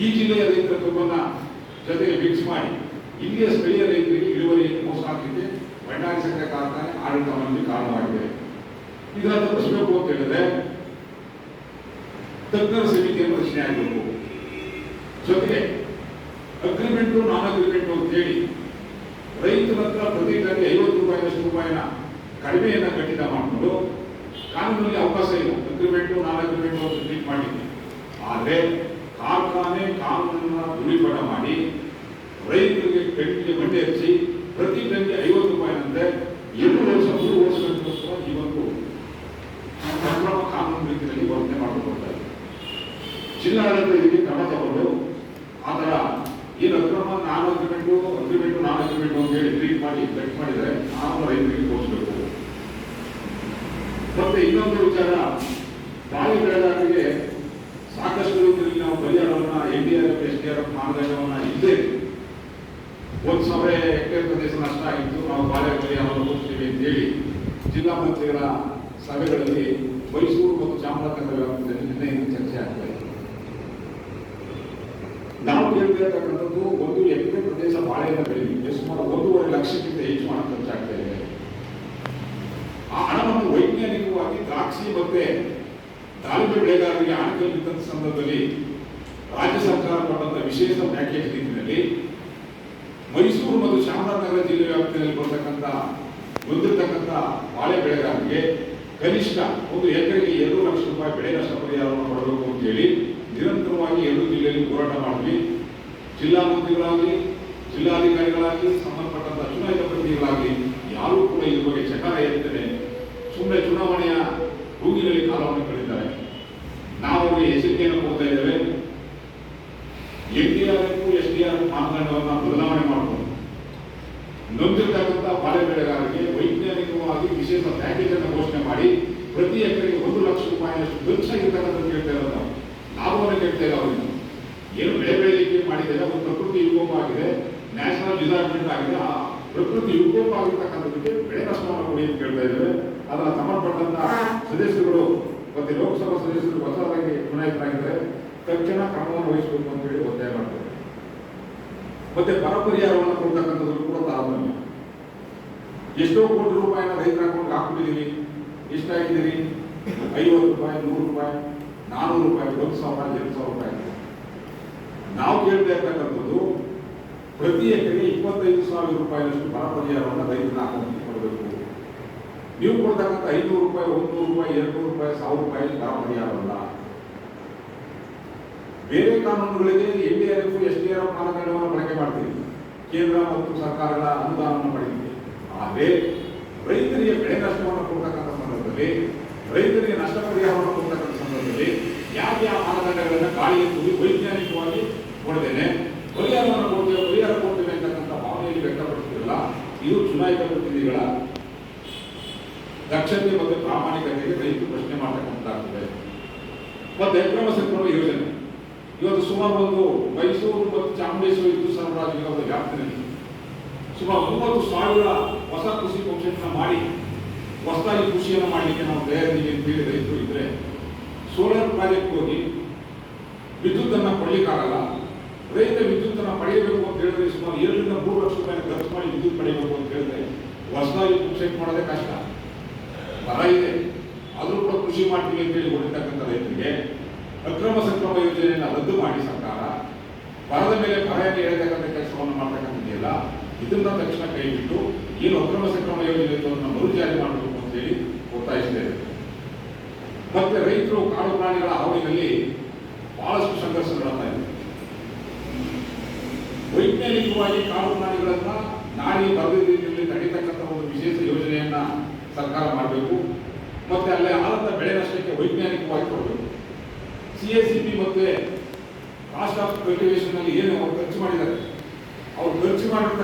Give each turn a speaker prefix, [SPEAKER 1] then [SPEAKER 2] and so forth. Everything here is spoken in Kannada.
[SPEAKER 1] ಈ ಜಿಲ್ಲೆಯ ರೈತರ ಕುಟುಂಬನ ಜೊತೆಗೆ ಮಿಕ್ಸ್ ಮಾಡಿ ಇಲ್ಲಿಯ ಸ್ಥಳೀಯ ರೈತರಿಗೆ ಇಳುವರಿಯನ್ನು ಮೋಸ ಹಾಕಲಿಕ್ಕೆ ಭಂಡಾರಿ ಸಕ್ಕರೆ ಕಾರ್ಖಾನೆ ಆಡಳಿತ ಮಂಡಳಿ ಕಾರಣವಾಗಿದೆ. ಇದನ್ನ ತಪ್ಪಿಸಬೇಕು ಅಂತ ಹೇಳಿದ್ರೆ, ತಜ್ಞರ ಸಮಿತಿಯನ್ನು ರಚನೆ ಆಗಬೇಕು ಜೊತೆಗೆ ಅಗ್ರಿಮೆಂಟು ನಾನ್ ಅಗ್ರಿಮೆಂಟು ಅಂತ ಹೇಳಿ ರೈತರ ಹತ್ರ ಪ್ರತಿ ಟನ್ಗೆ ಐವತ್ತು ರೂಪಾಯಿನಷ್ಟು ರೂಪಾಯಿನ ಕಡಿಮೆಯನ್ನು ಕಡಿತ ಮಾಡಿಕೊಂಡು ಕಾನೂನಲ್ಲಿ ಅವಕಾಶ ಇಲ್ಲ. ಅಗ್ರಿಮೆಂಟು ನಾನ್ ಅಗ್ರಿಮೆಂಟು ಅಂತ ಟ್ರೀಟ್ ಮಾಡಿದ್ವಿ. ಆದರೆ ಕಾರ್ಖಾನೆ ಕಾನೂನನ್ನು ದುಡಿಪಟ ಮಾಡಿ ರೈತರಿಗೆ ಕಟ್ಟಿಗೆ ಬಡ್ಡಿ ಹಚ್ಚಿ ಪ್ರತಿ ಟನ್ಗೆ ಐವತ್ತು ರೂಪಾಯಿನಂತೆ ಎರಡು ವರ್ಷ ಮೂರು ವರ್ಷಗಳಿಗೋಸ್ಕರ ಇವತ್ತು ಅಕ್ರಮ ಕಾನೂನು ರೀತಿಯಲ್ಲಿ ವರ್ತನೆ ಮಾಡಿಕೊಡ್ತಾರೆ ಜಿಲ್ಲಾಡಳಿತ ಇದಕ್ಕೆ ಕ್ರಮ ತಗೊಂಡು ಆ ಥರ ಏನು ಅಕ್ರಮ, ನಾನು ಅಗ್ರಿಮೆಂಟು ಅಗ್ರಿಮೆಂಟು ನಾನು ಅಗ್ರಿಮೆಂಟು ಅಂತ ಹೇಳಿ ಟ್ರೀಟ್ ಮಾಡಿ ಕಟ್ ಮಾಡಿದರೆ ನಾನು ರೈತರಿಗೆ ತೋರಿಸಬೇಕು. ಮತ್ತೆ ಇನ್ನೊಂದು ವಿಚಾರ ಬಾಳಿ ಬೆಳೆಗಾರರಿಗೆ ಸಾಕಷ್ಟು ರೀತಿಯಲ್ಲಿ ನಾವು ಪರಿಹಾರವನ್ನ ಎನ್ ಡಿ ಆರ್ ಎಫ್ ಮಾನದಂಡವನ್ನ ಇದ್ದೇ ಒಂದು ಸಭೆ ಹೆಕ್ಟೇರ್ ಪ್ರದೇಶ ನಷ್ಟ ಆಗಿತ್ತು ನಾವು ಬಾಳೆ ಪರಿಹಾರವನ್ನು ಕೊಡ್ತೀವಿ ಅಂತ ಹೇಳಿ ಜಿಲ್ಲಾ ಮಂತ್ರಿಗಳ ಸಭೆಗಳಲ್ಲಿ ಮೈಸೂರು ಮತ್ತು ಚಾಮರಾಜನಗರ ವ್ಯಾಪ್ತಿಯಲ್ಲಿ ಚರ್ಚೆ ಆಗ್ತಾ ಇದೆ ನಾವು ಕೇಳ್ತಿರ್ತಕ್ಕಂಥದ್ದು ಒಂದು ಎಕರೆ ಪ್ರದೇಶ ಬಾಳೆಯನ್ನು ಬೆಳೀಲಿಕ್ಕೆ ಸುಮಾರು ಒಂದೂವರೆ ಲಕ್ಷಕ್ಕಿಂತ ಹೆಚ್ಚು ಹಣ ಖರ್ಚಾಗ್ತಾ ಇದೆ. ಆ ಹಣವನ್ನು ವೈಜ್ಞಾನಿಕವಾಗಿ ದ್ರಾಕ್ಷಿ ಮತ್ತೆ ದಾಳಿಂಬೆ ಬೆಳೆಗಾರರಿಗೆ ಆಣಕಲ್ ಸಂದರ್ಭದಲ್ಲಿ ರಾಜ್ಯ ಸರ್ಕಾರ ಕೊಟ್ಟಂತ ವಿಶೇಷ ಪ್ಯಾಕೇಜ್ ರೀತಿಯಲ್ಲಿ ಮೈಸೂರು ಮತ್ತು ಚಾಮರಾಜನಗರ ಜಿಲ್ಲೆ ವ್ಯಾಪ್ತಿಯಲ್ಲಿ ಬರ್ತಕ್ಕಂಥ ಹೊಂದಿರತಕ್ಕಂಥ ಬಾಳೆ ಬೆಳೆಗಾರರಿಗೆ ಕನಿಷ್ಠ ಒಂದು ಎಕರೆಗೆ ಎರಡು ಲಕ್ಷ ರೂಪಾಯಿ ಬೆಳೆ ನಷ್ಟ ಪರಿಹಾರವನ್ನು ಕೊಡಬೇಕು ಅಂತೇಳಿ ನಿರಂತರವಾಗಿ ಎರಡು ಜಿಲ್ಲೆಯಲ್ಲಿ ಹೋರಾಟ ಮಾಡಿ ಜಿಲ್ಲಾ ಮಂತ್ರಿಗಳಾಗಲಿ, ಜಿಲ್ಲಾಧಿಕಾರಿಗಳಾಗಲಿ ಸಂಬಂಧಪಟ್ಟಂತಹ ಚುನಾಯಿತ ಪ್ರತಿನಿಧಿಗಳಾಗಲಿ, ಯಾರೂ ಕೂಡ ಇದ್ರ ಬಗ್ಗೆ ಚಕಾರ ಇರ್ತೇನೆ ಸುಮ್ಮನೆ ಚುನಾವಣೆಯ ರೂಗಿನಲ್ಲಿ ಕಾಲವನ್ನು ಕಳೆದಿದ್ದಾರೆ. ನಾವು ಅವರಿಗೆ ಎಚ್ಚರಿಕೆಯನ್ನು ಕೊಡ್ತಾ ಇದ್ದೇವೆ N D R F S D R F ಮಾನದಂಡವನ್ನು ಬದಲಾವಣೆ ಮಾಡಬಹುದು ನೊಂದಿರ್ತಕ್ಕಂಥ ಬಾಳೆ ಬೆಳೆಗಾರರಿಗೆ ವೈಜ್ಞಾನಿಕವಾಗಿ ವಿಶೇಷ ಪ್ಯಾಕೇಜ್ ಅನ್ನು ಘೋಷಣೆ ಮಾಡಿ ಪ್ರತಿ ಎಕರೆಗೆ ಒಂದು ಲಕ್ಷ ರೂಪಾಯಿಯಷ್ಟು ಖರ್ಚಾಗಿರ್ತಕ್ಕಂಥ ಕೇಳ್ತಾ ಇರೋದು ನಾವು. ಲಾಭವನ್ನು ಕೇಳ್ತಾ ಇಲ್ಲ ಅವರಿಂದ ಏನು ಬೆಳೆ ಬೆಳೆಯಲಿಕ್ಕೆ ಮಾಡಿದರೆ ಒಂದು ಪ್ರಕೃತಿ ವಿಕೋಪ ಆಗಿದೆ ನ್ಯಾಷನಲ್ ಡಿಸಾಸ್ಟರ್ ಆಗಿದೆ ಆ ಪ್ರಕೃತಿ ವಿಕೋಪ ಆಗಿರ್ತಕ್ಕಂಥದಕ್ಕೆ ಬೆಳೆ ನಷ್ಟವನ್ನು ಕೊಡಿ ಅಂತ ಕೇಳ್ತಾ ಇದ್ದೇವೆ ಅದರ ಸಂಬಂಧಪಟ್ಟಂತಹ ಸದಸ್ಯರುಗಳು ಮತ್ತೆ ಲೋಕಸಭಾ ಸದಸ್ಯರು ಹೊಸದಾಗಿ ಚುನಾಯಿತರಾಗಿದ್ದಾರೆ. ತಕ್ಷಣ ಕ್ರಮವನ್ನು ವಹಿಸಬೇಕು ಅಂತ ಹೇಳಿ ಒತ್ತಾಯ ಮಾಡ್ತಾರೆ. ಮತ್ತೆ ಬರ ಪರಿಹಾರವನ್ನು ಕೊಡ್ತಕ್ಕಂಥದ್ದು ಕೂಡ ತಾರತಮ್ಯ ಎಷ್ಟೋ ಕೋಟಿ ರೂಪಾಯಿನ ರೈತರ ಅಕೌಂಟ್ ಹಾಕ್ಬಿಟ್ಟಿದ್ದೀರಿ, ಎಷ್ಟಾಗಿದ್ದೀರಿ? ಐವತ್ತು ರೂಪಾಯಿ, ನೂರು ರೂಪಾಯಿ, ನಾನೂರು ರೂಪಾಯಿ, ಒಂದು ಸಾವಿರ, ಎರಡು ಸಾವಿರ ರೂಪಾಯಿ ನಾವು ಕೇಳ್ತಾ ಇರ್ತಕ್ಕಂಥದ್ದು, ಪ್ರತಿ ಎಕರೆಗೆ ಇಪ್ಪತ್ತೈದು ಸಾವಿರ ರೂಪಾಯಿನಷ್ಟು ಬರ ಪರಿಹಾರವನ್ನು ರೈತನ ಅಕೌಂಟ್ ಕೊಡಬೇಕು. ನೀವು ಕೊಡ್ತಕ್ಕಂಥ ಐನೂರು ರೂಪಾಯಿ, ಒಂದೂರು ರೂಪಾಯಿ ಎರಡು ರೂಪಾಯಿ, ಸಾವಿರ ರೂಪಾಯಿ ಬರ ಪರಿಹಾರವಲ್ಲ ಬೇರೆ ಕಾನೂನುಗಳಿಗೆ N D R F S D R F ಮಾನದಂಡವನ್ನು ಬಳಕೆ ಮಾಡ್ತೀವಿ ಕೇಂದ್ರ ಮತ್ತು ಸರ್ಕಾರಗಳ ಅನುದಾನವನ್ನು ಪಡೆದಿದೆ ಆದರೆ ರೈತರಿಗೆ ಬೆಳೆ ನಷ್ಟವನ್ನು ಕೊಡ್ತಕ್ಕಂಥ ಸಂದರ್ಭದಲ್ಲಿ, ರೈತರಿಗೆ ನಷ್ಟ ಪರಿಹಾರವನ್ನು ಕೊಡ್ತಕ್ಕಂಥ ಸಂದರ್ಭದಲ್ಲಿ ಯಾವ್ಯಾವ ಆ ಮಾನದಂಡಗಳನ್ನು ಗಾಳಿಗೆ ತುಂಬಿ ವೈಜ್ಞಾನಿಕವಾಗಿ ಕೊಡ್ತೇನೆ ಪರಿಹಾರವನ್ನು ಕೊಡ್ತೇವೆ, ಪರಿಹಾರ ಕೊಡ್ತೇವೆ ಅಂತಕ್ಕಂಥ ಭಾವನೆಯಲ್ಲಿ ವ್ಯಕ್ತಪಡಿಸ್ತಿರಲ್ಲ ಇದು ಚುನಾಯಿತ ಪ್ರತಿನಿಧಿಗಳ ದಕ್ಷತೆ ಮತ್ತು ಪ್ರಾಮಾಣಿಕತೆಗೆ ರೈತರು ಪ್ರಶ್ನೆ ಮಾಡ್ತಕ್ಕಂಥದ್ದಾಗ್ತದೆ. ಮತ್ತೆ ಅಕ್ರಮ ಸಕ್ರಮ ಯೋಜನೆ. ಇವತ್ತು ಸುಮಾರು ಒಂದು ಮೈಸೂರು ಮತ್ತು ಚಾಮುಂಡೇಶ್ವರಿ ವಿದ್ಯುತ್ ಸರಬರಾಜು ನಿಗಮದ ವ್ಯಾಪ್ತಿಯಲ್ಲಿ ಸುಮಾರು ಮೂವತ್ತು ಸಾವಿರ ಹೊಸ ಕೃಷಿ ಪಕ್ಷಗಳನ್ನ ಮಾಡಿ, ಹೊಸದಾಗಿ ಕೃಷಿಯನ್ನು ಮಾಡಲಿಕ್ಕೆ ನಾವು ತಯಾರಿದ್ದೀವಿ ಅಂತ ಹೇಳಿ ರೈತರು ಇದ್ರೆ, ಸೋಲಾರ್ ಪ್ರಾಜೆಕ್ಟ್ ಹೋಗಿ ವಿದ್ಯುತ್ತನ್ನು ಕೊಡಲಿಕ್ಕಾಗಲ್ಲ, ರೈತ ವಿದ್ಯುತ್ತನ್ನು ಪಡೆಯಬೇಕು ಅಂತ ಹೇಳಿದ್ರೆ ಸುಮಾರು ಏಳರಿಂದ ಮೂರು ಲಕ್ಷ ರೂಪಾಯಿ ಖರ್ಚು ಮಾಡಿ ವಿದ್ಯುತ್ ಪಡೆಯಬೇಕು ಅಂತ ಹೇಳಿದ್ರೆ ಹೊಸದಾಗಿ ಪಂಕ್ಷನ್ ಮಾಡೋದೇ ಕಷ್ಟ. ಬರ ಇದೆ. ಆದರೂ ಕೂಡ ಕೃಷಿ ಮಾಡ್ತೀವಿ ಅಂತ ಹೇಳಿ ಹೊಡಿತಕ್ಕಂಥ ರೈತರಿಗೆ ಅಕ್ರಮ ಸಕ್ರಮ ಯೋಜನೆಯನ್ನು ರದ್ದು ಮಾಡಿ ಸರ್ಕಾರ ಬರದ ಮೇಲೆ ಬರೆಯನ್ನು ಹೇಳ್ತಕ್ಕಂಥ ಕೆಲಸವನ್ನು ಮಾಡ್ತಕ್ಕಂಥದ್ದಿಲ್ಲ ಇದನ್ನ ತಕ್ಷಣ ಕೈಬಿಟ್ಟು ಏನು ಅಕ್ರಮ ಸಕ್ರಮ ಯೋಜನೆ ಅದನ್ನ ಮರುಜಾರಿ ಮಾಡಬೇಕು ಅಂತ ಹೇಳಿ ಒತ್ತಾಯಿಸಿದ್ದೇವೆ ಮತ್ತೆ ರೈತರು ಕಾಡು ಪ್ರಾಣಿಗಳ ಹಾವಳಿನಲ್ಲಿ ಬಹಳಷ್ಟು ಸಂಘರ್ಷಗಳಾಗ್ತಾ ಇದೆ. ವೈಜ್ಞಾನಿಕವಾಗಿ ಕಾಡು ಪ್ರಾಣಿಗಳನ್ನ ನಾಡಿ ಬರದ ರೀತಿಯಲ್ಲಿ ತಡೀತಕ್ಕಂಥ ಒಂದು ವಿಶೇಷ ಯೋಜನೆಯನ್ನ ಸರ್ಕಾರ ಮಾಡಬೇಕು. ಮತ್ತೆ ಅಲ್ಲೇ ಆದಂತ ಬೆಳೆ ನಷ್ಟಕ್ಕೆ ವೈಜ್ಞಾನಿಕವಾಗಿ ಕೊಡಬೇಕು. ಸಿ ಎಸ್ ಸಿ ಪಿ ಮತ್ತೆ ಕಾಸ್ಟ್ ಆಫ್ ಕಲ್ಟಿವೇಶನ್ ಅಲ್ಲಿ ಏನು ಅವ್ರು ಖರ್ಚು ಮಾಡಿದ್ದಾರೆ? ಅವ್ರು ಖರ್ಚು ಮಾಡಿರ್ತಕ್ಕಂಥ